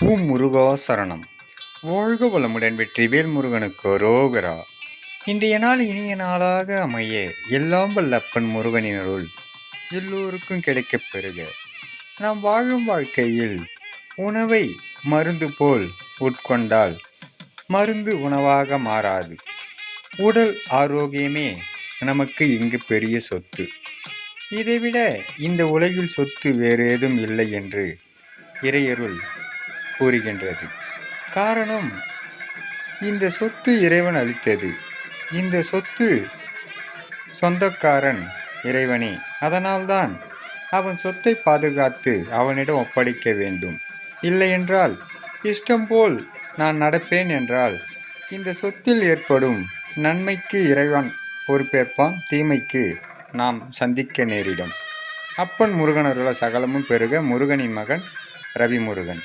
பூ சரணம் வாழ்க வளமுடன் வெற்றிவேல் முருகனுக்கு ரோகரா. இன்றைய நாள் இனிய நாளாக அமைய எல்லாம் வல்லப்பன் முருகனின் முருகனினருள் எல்லோருக்கும் கிடைக்கப் பெறுக. நாம் வாழும் வாழ்க்கையில் உணவை மருந்து போல் உட்கொண்டால் மருந்து உணவாக மாறாது. உடல் ஆரோக்கியமே நமக்கு இங்கு பெரிய சொத்து. இதைவிட இந்த உலகில் சொத்து வேறு ஏதும் இல்லை என்று இறையருள் கூறுகின்றது. காரணம் இந்த சொத்து இறைவன் அளித்தது. இந்த சொத்து சொந்தக்காரன் இறைவனே அதனால்தான் அவன் சொத்தை பாதுகாத்து அவனிடம் ஒப்படைக்க வேண்டும். இல்லையென்றால் இஷ்டம் போல் நான் நடப்பேன் என்றால் இந்த சொத்தில் ஏற்படும் நன்மைக்கு இறைவன் பொறுப்பேற்பான் தீமைக்கு நாம் சந்திக்க நேரிடும். அப்பன் முருகனருள சகலமும் பெருக முருகனின் மகன் ரவி முருகன்